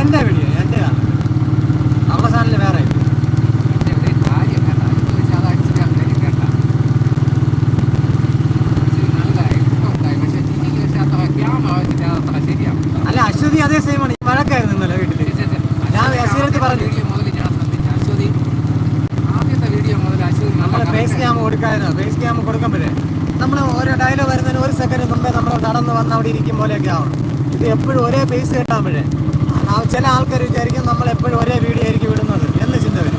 എന്റെ വീഡിയോ എന്റെ നമ്മുടെ ചാനൽ വേറെ അല്ല അശ്വതി അതേ സെയിമാണ് വഴക്കായിരുന്നു ഇന്നലെ വീട്ടിൽ ഞാൻ അശ്വതി പറഞ്ഞു. നമ്മൾ ഫേസ് ക്യാം കൊടുക്കാനോ. ഫേസ് ക്യാം കൊടുക്കുമ്പോഴേ നമ്മൾ ഓരോ ഡയലോഗ് വരുന്നതിന് ഒരു സെക്കൻഡ് മുമ്പേ നമ്മൾ നടന്ന് വന്ന് അവിടെ ഇരിക്കും പോലെയൊക്കെ ആവണം ഇത് എപ്പോഴും ഒരേ ഫേസ് കിട്ടാകുമ്പോഴേ ചില ആൾക്കാർ വിചാരിക്കും നമ്മൾ എപ്പോഴും ഒരേ വീഡിയോ ആയിരിക്കും വിടുന്നത് എന്ന് ചിന്ത വരും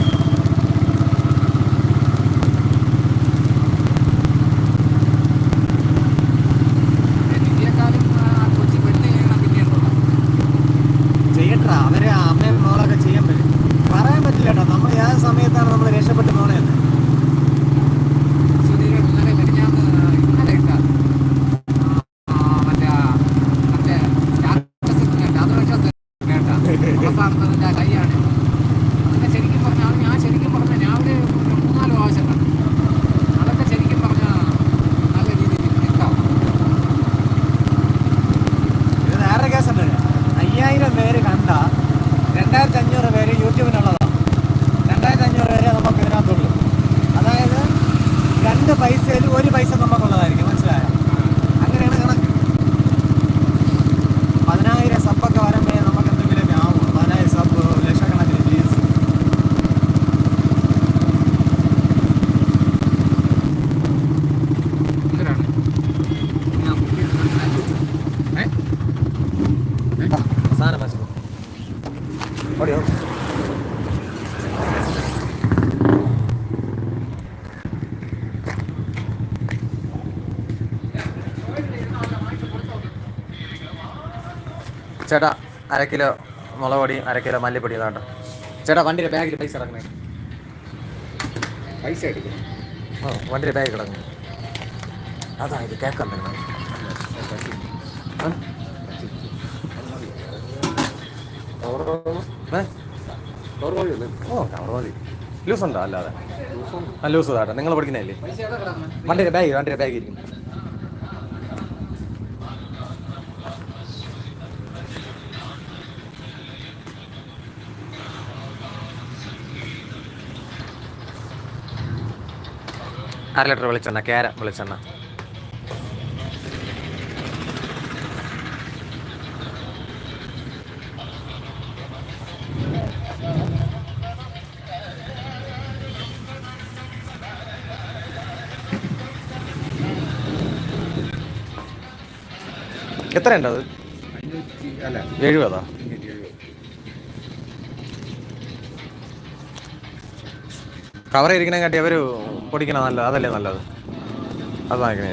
ഇന്ത്യക്കാരും കൊച്ചി പെണ്ണ് ചെയ്യണം പിന്നെയുണ്ടോ ചെയ്യട്ടാ അവരെ അമ്മയും മോളൊക്കെ ചെയ്യാൻ പറ്റും പറയാൻ പറ്റില്ല കേട്ടോ നമ്മൾ ഏത് സമയത്താണ് നമ്മൾ രക്ഷപ്പെട്ട് പോണേന്ന് അശ്വതിയുടെ ഇന്നലെ മെലിഞ്ഞാന്ന് ഇന്നലെ ഇട്ടാ ആ, മറ്റേ ആ, മറ്റേ സ്റ്റാറ്റസ് ഇട്ടിട്ടുണ്ട്. അത് പക്ഷേ കേട്ടാ അവസാനത്തെ ആ കൈയാണ് അതൊക്കെ ശരിക്കും പറഞ്ഞാൽ അത് ഞാൻ ശരിക്കും പറഞ്ഞ ഞാൻ ഒരു മൂന്നാൽ പ്രാവശ്യം കണ്ടു അതൊക്കെ ശരിക്കും പറഞ്ഞാൽ നല്ല രീതിയിൽ നിൽക്കാം ഇത് വേറെ കേസുണ്ട് അയ്യായിരം പേര് കണ്ട രണ്ടായിരത്തി അഞ്ഞൂറ് പേര് യൂട്യൂബിനുള്ളതാണ് രണ്ടായിരത്തി അഞ്ഞൂറ് പേര് നമുക്ക് ഇതിനകത്തുള്ളൂ അതായത് രണ്ട് പൈസയിൽ ഒരു പൈസ നമുക്കുള്ളതായിരിക്കും മനസ്സിലായോ അങ്ങനെയാണ് കണക്ക് പതിനായിരം സബ്ബൊക്കെ വരുമ്പോഴേ നമുക്ക് എന്തെങ്കിലുമൊക്കെ ആവും പതിനായിരം സബ് ലക്ഷക്കണക്കിന് വ്യൂസ് ഇവരാണ് ഞാൻ ഏ സാധനം മനസ്സിലാവും ഓടിയോ. ചേട്ടാ അര കിലോ മുളക് പൊടി അര കിലോ മല്ലിപ്പൊടി ഇതാട്ടോ ചേട്ടാ വണ്ടിയുടെ ബാഗിൽ പൈസ ഇറങ്ങണേ പൈസ എടുക്കും ഓ വണ്ടിയുടെ ബാഗ് കിടങ്ങും അതാ ഇത് കേൾക്കാൻ തരുന്നത് ഏ? ഓ കവർ മതി. ലൂസ് ഉണ്ടോ അല്ലാതെ. ആ ലൂസ് ഇതാട്ടെ നിങ്ങൾ പഠിക്കുന്നതല്ലേ? വണ്ടി ബാഗ് വണ്ടിയുടെ ബാഗ് ഇരിക്കും അര ലിറ്റർ വെളിച്ചെണ്ണ കേര വെളിച്ചെണ്ണ. എത്രയുണ്ട് അത്? എഴുപതാ? കവർ ഇരിക്കണേ കാട്ടി അവർ പൊടിക്കണ നല്ലത് അതല്ലേ നല്ലത്? അത് വാങ്ങിക്കണേ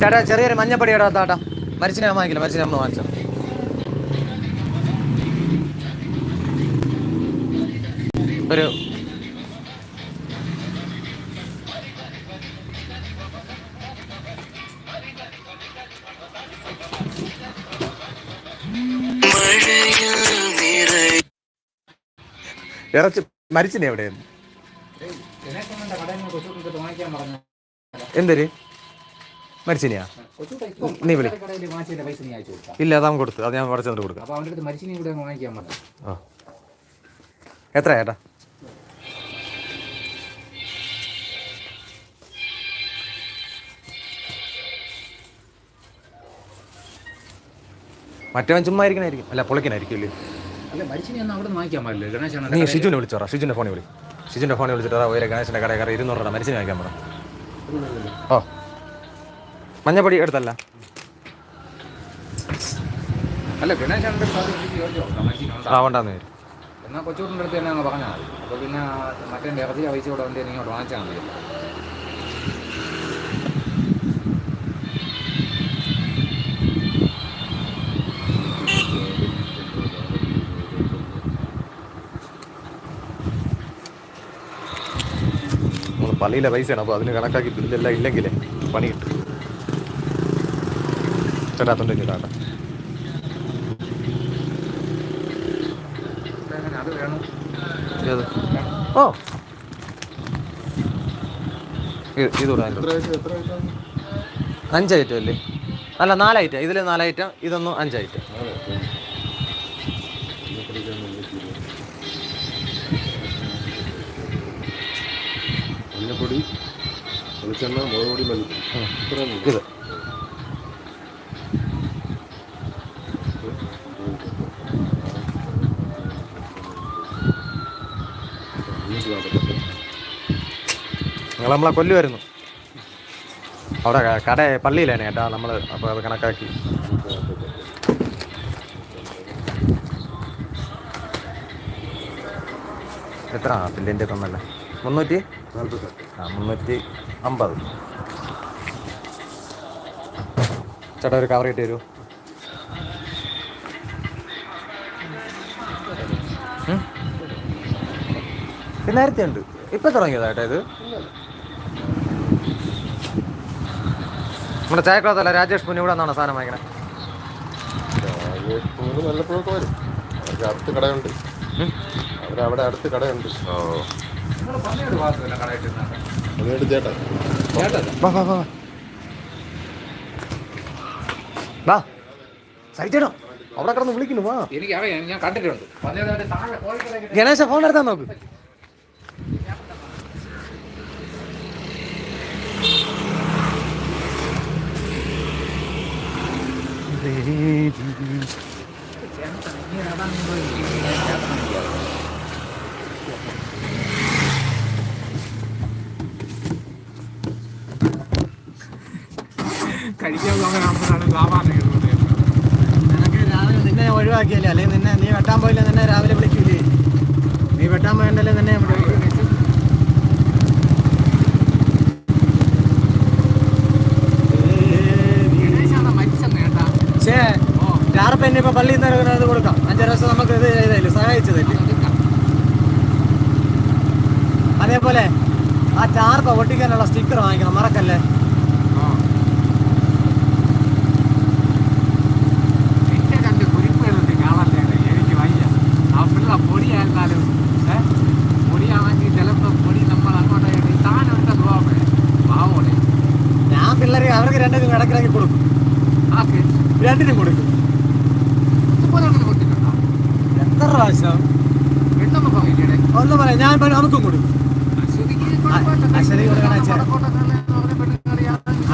ചേട്ടാ ചെറിയൊരു മഞ്ഞപ്പൊടി ഇടാ താട്ടാ. മരിച്ചിനെ ഞാൻ വാങ്ങിക്കില്ല മരിച്ചിനെ നമ്മൾ വാങ്ങിച്ചോ. ഒരു ഇറച്ചി മരിച്ചിനെ പറഞ്ഞു എന്തൊരു? മരിച്ചിനെയാ? നീ വിളി. ഇല്ല അതാ കൊടുത്തു. അത് ഞാൻ തന്നിട്ട് കൊടുക്കാം. അപ്പൊ അവന്റെ മറ്റവൻ ചുമ്മാ ഇരിക്കണായിരിക്കും. അല്ല പൊളിക്കണായിരിക്കും ഇല്ലേ അല്ല മരിച്ചിനെ ഒന്നും അവിടെ നിന്ന് വാങ്ങിക്കാൻ പാടില്ല ഗണേശൻ നീ ഷിജുവിനെ വിളിച്ചോറാ ഷിജുവിന്റെ ഫോണിൽ വിളി. ഷിജുവിന്റെ ഫോണിൽ വിളിച്ചിട്ട് ഒരു ഗണേശന്റെ കടയിൽ കയറി ഇരുന്നൂറ് രൂപ മരിച്ചിന് വാങ്ങിക്കാൻ പറ ഓ. മഞ്ഞപ്പൊടി എടുത്തല്ല. അല്ല വിളിച്ച് മരിച്ചിനുണ്ടോ ആ ഉണ്ടാന്ന് വരും. എന്നാൽ കൊച്ചുകൂട്ടിന്റെ അടുത്ത് തന്നെ പറഞ്ഞാൽ മതി. അപ്പോൾ പിന്നെ മറ്റേ ഇറച്ചി അയച്ചു കൂടെ വണ്ടി ഇങ്ങോട്ട് വാങ്ങിച്ചാൽ മതി. പള്ളിയിലെ പൈസയാണ്. അപ്പോൾ അതിന് കണക്കാക്കി ബില്ലെല്ലാം ഇല്ലെങ്കിൽ പണി കിട്ടും. ചേട്ടാ തൊണ്ടി ചേട്ടാ ഓ. ഇത് വയസ്സാണ് അല്ലേ? അല്ല നാല് ഐറ്റം. ഇതിൽ നാല് ഐറ്റം ഇതൊന്നും അഞ്ച് ഐറ്റം മഞ്ഞപ്പൊടി വെളിച്ചെണ്ണ മുളക് പൊടി മല്ലി ഇത്രയും ഇത്. നിങ്ങൾ നമ്മളെ കൊല്ലുമായിരുന്നു അവിടെ കട പള്ളിയിലാണ് കേട്ടാ നമ്മൾ അപ്പോൾ അത് കണക്കാക്കി. എത്ര? പില്ലിന്റെ തന്നല്ലേ മുന്നൂറ്റി ആ മുന്നൂറ്റി അമ്പത്. ചേട്ടാ ഒരു കവർ ഇട്ട് തരൂ നേരത്തെ ഉണ്ട്. ഇപ്പൊ തുടങ്ങിയതാ ചേട്ടാ ഇത്. നമ്മുടെ ചായക്കളത്തല്ല രാജേഷ് പൂന് ഇവിടെ നിന്നാണ് സാധനം വാങ്ങിക്കണേ? രാജേഷ് വല്ലപ്പോഴൊക്കെ വരും. അവർക്ക് അടുത്ത് കടയുണ്ട്. അവിടെ അവരവിടെ അടുത്ത് കടയുണ്ട്. ഓ. ചേട്ടാ. വാ വാ വാ വാ. അവിടെ കിടന്ന് വിളിക്കുന്നു വാ. എനിക്കറിയാം ഞാൻ കണ്ടിട്ടുണ്ട്. ഗണേശ ഫോൺ എടുത്താൽ നോക്ക്. കഴിക്കാൻ നിനക്ക് രാവിലെ നിന്നെ ഒഴിവാക്കിയല്ലേ? അല്ലെങ്കിൽ നിന്നെ നീ വെട്ടാൻ പോയില്ല? നിന്നെ രാവിലെ വിളിക്കൂലേ? നീ വെട്ടാൻ പോയണ്ടല്ലേ? നിന്നെ ടാർപ്പന്നെ ഇപ്പൊ അതേപോലെ ആ ടാർപ്പ ഒട്ടിക്കാനുള്ള സ്റ്റിക്കർ വാങ്ങിക്കണം. മറക്കല്ലേ ആ. നിന്റെ രണ്ട് കുരിപ്പുകളുണ്ട് കാണല്ലേ എനിക്ക് വയ്യ ആ പിള്ള പൊടിയായിരുന്നാലും ഏ? പൊടിയാണെങ്കിൽ ചിലപ്പോൾ പൊടി നമ്മൾ അങ്ങോട്ട് താനുണ്ട് പോവാമേ പാവോടെ. ഞാൻ പിള്ളേരെ അവർക്ക് രണ്ടിനും ഇടക്കിടക്ക് കൊടുക്കും. ആക്ക് രണ്ടിനും കൊടുക്കും. ഇതുപോലെ അങ്ങനെ കൊടുത്തിട്ടുണ്ടോ? എത്ര പ്രാവശ്യം? എണ്ണൊന്നും പറയില്ലേ ഒന്ന് പറയാം. ഞാൻ നമുക്കും കൊടുക്കും. കൊടുക്കണം.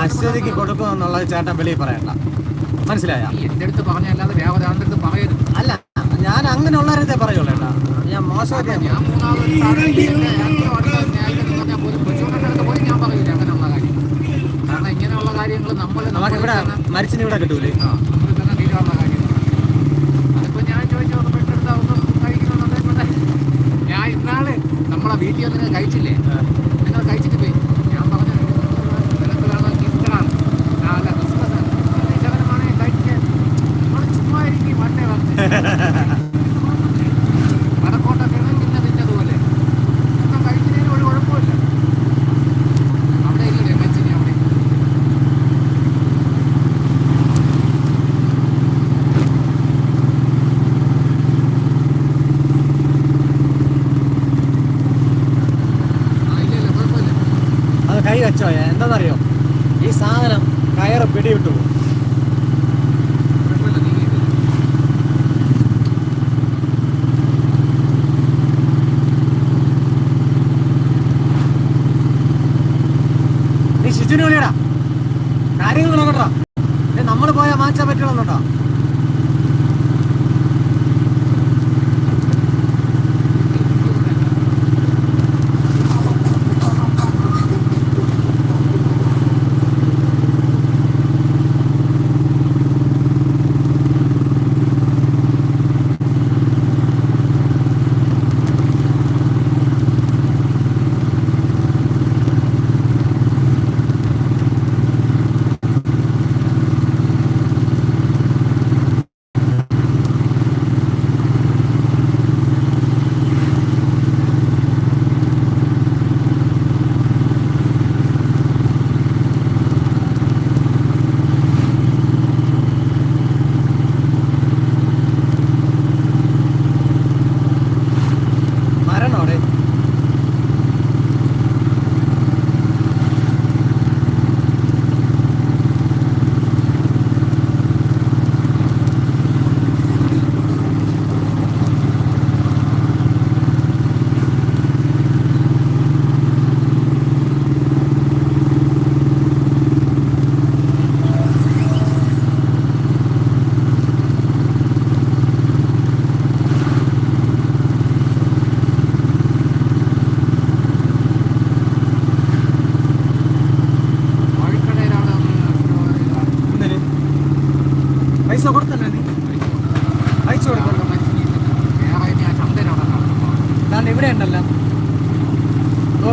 അശ്വതിക്ക് ചേട്ടൻ. വെളിയിൽ പറയണ്ട. മനസ്സിലായ? എന്റെ അടുത്ത് പറഞ്ഞല്ലാതെ വേറെ അടുത്ത് പറയരുത്. അല്ല അങ്ങനെയുള്ളവരത്തെ പറയുള്ളൂ ഞാൻ ഇവിടെ മരിച്ചിന് ഇവിടെ കിട്ടൂലേ? ഞാൻ ഇന്നാൾ നമ്മളെ വീട്ടിൽ കഴിച്ചില്ലേ? നിങ്ങൾ കഴിച്ചിട്ട് പോയി. ഞാൻ പറഞ്ഞു നിനക്ക് വേണം ഗിഫ്റ്റാണ് അല്ല ബിസിനസ്സാണ് ശകലമാണെങ്കിൽ കഴിക്കാൻ നമ്മൾ ചുമ്മാ ഇരിക്കും മറ്റേ വടക്കോട്ടൊക്കെ പിന്നെ തിന്നതുപോലെ ഒന്നും കഴിക്കുന്നതിന് ഒരു കുഴപ്പമില്ല അവിടെ ഇല്ലേ മച്ചിനി അവിടെ ആ ഇല്ല ഇല്ല കുഴപ്പമില്ല അത് കൈ വെച്ചോ എന്താണെന്നറിയോ ഈ സാധനം കയറ് പിടിവിട്ടു പോകും. കുഴപ്പമില്ല നീ ഇത് നീ ഷിജുവിനെ വിളിയടാ കാര്യങ്ങൾ നോക്കട്ടാ നമ്മൾ പോയാൽ മാറ്റാൻ പറ്റണമെന്നുണ്ടോ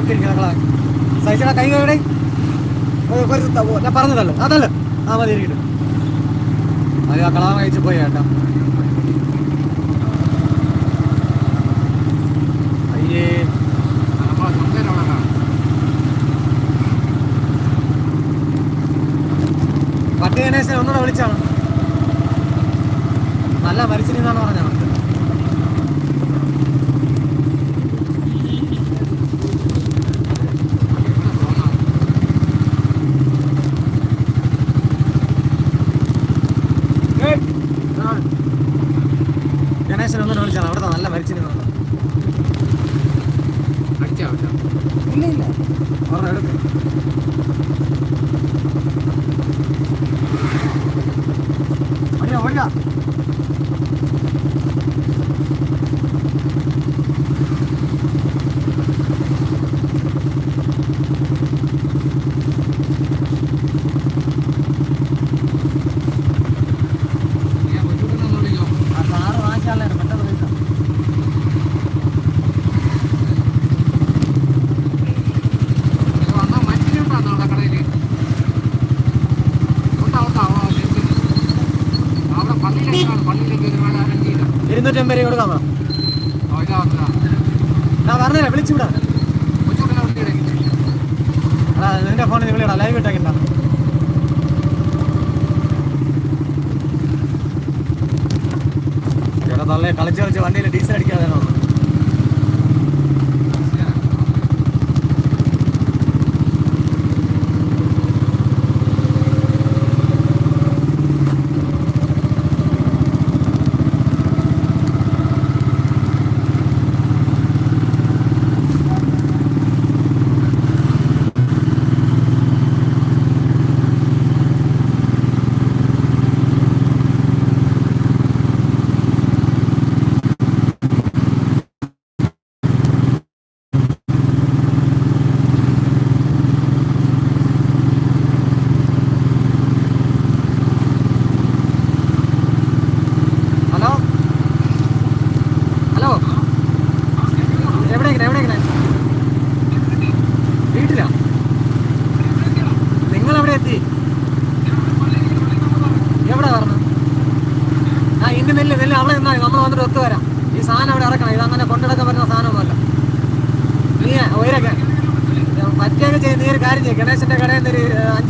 കൈ ഞാൻ പറഞ്ഞതല്ലോ അതല്ല ആ മതി അത് ആ കളാ കഴിച്ച് പോയി ചേട്ടാ അയ്യേ. പട്ടി ഗണേശനെ ഒന്നുകൂടെ വിളിച്ചാണ് നല്ല മരിച്ചിരുന്നാണ് പറഞ്ഞത് അവർക്ക് എന്താ തോന്നുന്നത്? ഗണേശൻ ഒന്നുകൂടെ വിളിച്ചാണ് അവിടെ നല്ല പറ്റാ. ഇല്ല ഇല്ല. ഒരെണ്ണം എടുക്ക് ഓടിയാ ഓടിയാ Gracias. கலைச்சு கலைச்சு வண்டியில் டீசல் அடிக்காத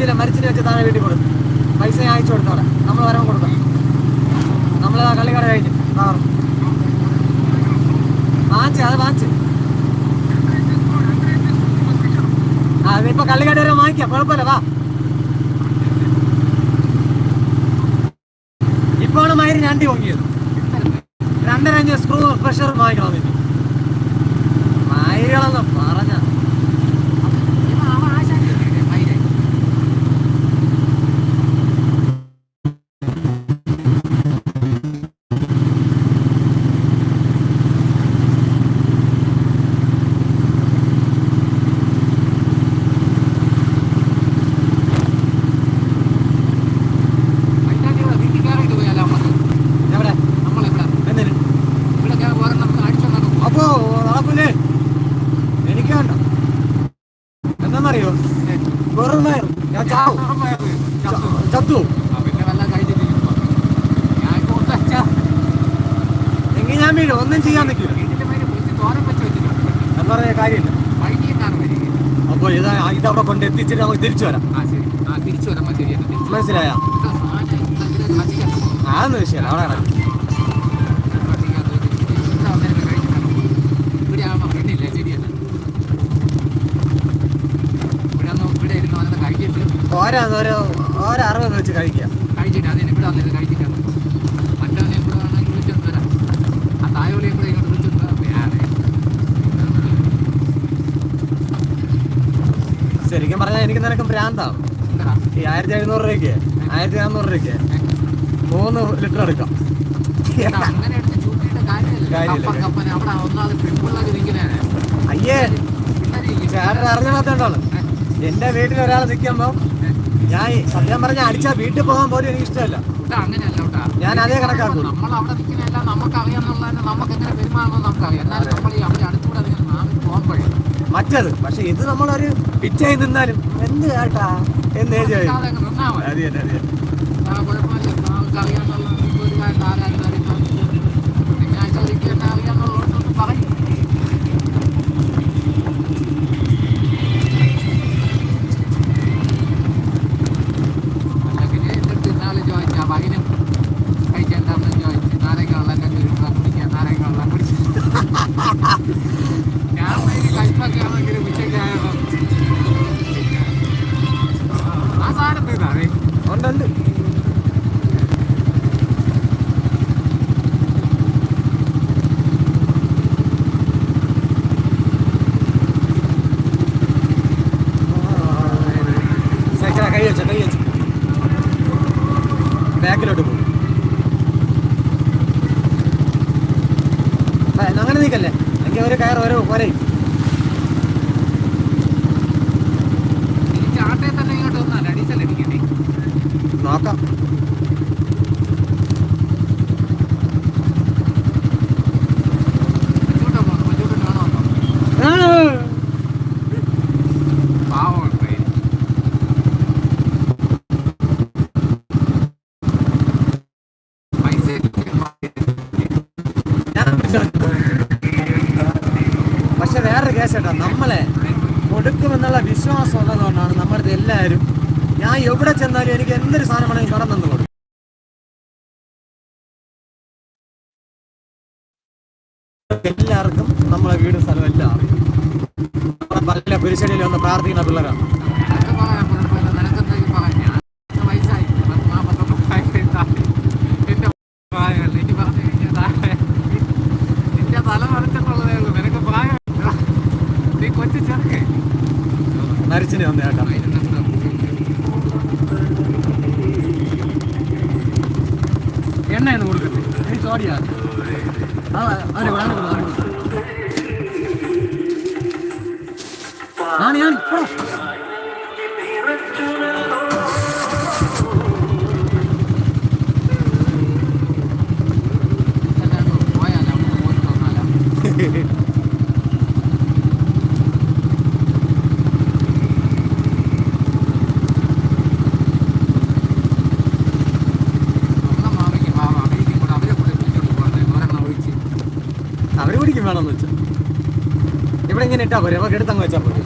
കിലോ മരിച്ചിട്ട് വെച്ച് താഴെ വീട്ടിൽ കൊടുക്കും. പൈസ ഞാൻ അയച്ചു കൊടുത്തോടെ നമ്മൾ വരാൻ കൊടുക്കാം. നമ്മൾ ആ കള്ളിക്കട കഴിഞ്ഞു. ആ. വാങ്ങിച്ച് അത് വാങ്ങിച്ച് ആ അതിപ്പോ കള്ളിക്കട വരെ വാങ്ങിക്കാം. കുഴപ്പമില്ല വാ. ഇപ്പോഴാണ് മയിൽ ഞണ്ടി പൊങ്ങിയത്. രണ്ടര അഞ്ച് സ്ക്രൂ പ്രഷർ വാങ്ങിക്കണം മയിലുകളെന്ന് പറഞ്ഞ ഇവൻ അവൻ ആശാരിയല്ലേ, മയിൽ. മയിലാണ്ടി ഇവിടെ വീട്ടിൽ കയറിയിട്ട് പോയാലോ നമുക്ക്? എവിടെ നമ്മളിവിടെ. എന്തിന് ഇവിടെ കയറി പോരാൻ നമുക്ക് അടിച്ചോണ്ടങ്ങ് പോവാം. അപ്പോ നടക്കൂലേ എനിക്ക് വേണ്ട എന്താന്നറിയോ വെറും വയർ ഞാൻ ചാവും ചത്തു. ചത്തു ആ, പിന്നെ വല്ല കഴിച്ചിട്ടിരിക്കുമ്പോ. ഞാൻ ഇപ്പൊ ഒത്തച്ചാ. എങ്കിൽ ഞാൻ വീഴും ഒന്നും ചെയ്യാൻ നിൽക്കില്ല വീട്ടിലെ പേര് വിളിച്ച് തോരൻ വെച്ച് വെച്ചിട്ടുണ്ട്. എന്ന് പറഞ്ഞ കാര്യമില്ല വൈകിട്ടാണ് വരിക. അപ്പോൾ ഇത് ഇതവിടെ കൊണ്ട് എത്തിച്ചിട്ട് നമുക്ക് തിരിച്ചു വരാം. മനസ്സിലായ. അതൊന്നും വിഷയമല്ല അവിടെ ഓരോ ഓരോ ഓരോ അറുപത് വെച്ച് കഴിക്കാം. കഴിച്ചിട്ട് അതിന് ഇവിടെ വന്നിട്ട് കഴിച്ചിട്ടാണ് ശരിക്കും പറഞ്ഞാൽ എനിക്ക് നിനക്ക് ഭ്രാന്താണ് ഈ ആയിരത്തി എഴുന്നൂറ് രൂപയ്ക്ക് ആയിരത്തി നാനൂറ് രൂപയ്ക്ക് മൂന്ന് ലിറ്റർ എടുക്കാം. അയ്യേ ചേട്ടൻ അറിഞ്ഞാത്തോണ്ടാണ് എന്റെ വീട്ടിൽ ഒരാൾ നിൽക്കുമ്പോ ഞാൻ സത്യം പറഞ്ഞാൽ അടിച്ചാ വീട്ടിൽ പോകാൻ പോലും എനിക്ക് ഇഷ്ടമല്ല. ഞാൻ അതേ കണക്കാക്കും നമ്മൾ അവിടെ നിൽക്കുന്ന എല്ലാം നമുക്ക് അറിയാം നമുക്ക് എങ്ങനെ പെരുമാറണം നമുക്കറിയാം എന്നാലും നമ്മൾ ഈ മറ്റത്. പക്ഷെ ഇത് നമ്മളൊരു പിറ്റായി നിന്നാലും എന്ത് കേട്ടാ? എന്ന് അതെ അതെ അതെ അത് തന്നെ. നിൽക്കല്ലേ അല്ലെങ്കിൽ ഒരു കയർ ഒരു പോലെ നോക്കാം. കേട്ടോ നമ്മളെ കൊടുക്കുമെന്നുള്ള വിശ്വാസം ഉള്ളതുകൊണ്ടാണ് നമ്മളത് എല്ലാവരും ഞാൻ എവിടെ ചെന്നാലും എനിക്ക് എന്തൊരു സാധനമാണെങ്കിലും കടം തന്നു കൊടുക്കും. എല്ലാവർക്കും നമ്മളെ വീടും സ്ഥലവും എല്ലാം അറിയാം. നമ്മളെ പല കുരിശടിയിൽ ഒന്ന് പ്രാർത്ഥിക്കുന്ന പിള്ളേരാണ്. ஓடியா ஆடி விளாண்டு ஆடி ஆனியா അവർ കുടിക്കും വേണമെന്ന് വെച്ചാൽ ഇവിടെ ഇങ്ങനെ ഇട്ടാ പോരെ? അവർക്ക് എടുത്തങ്ങ് വെച്ചാൽ പോരെ?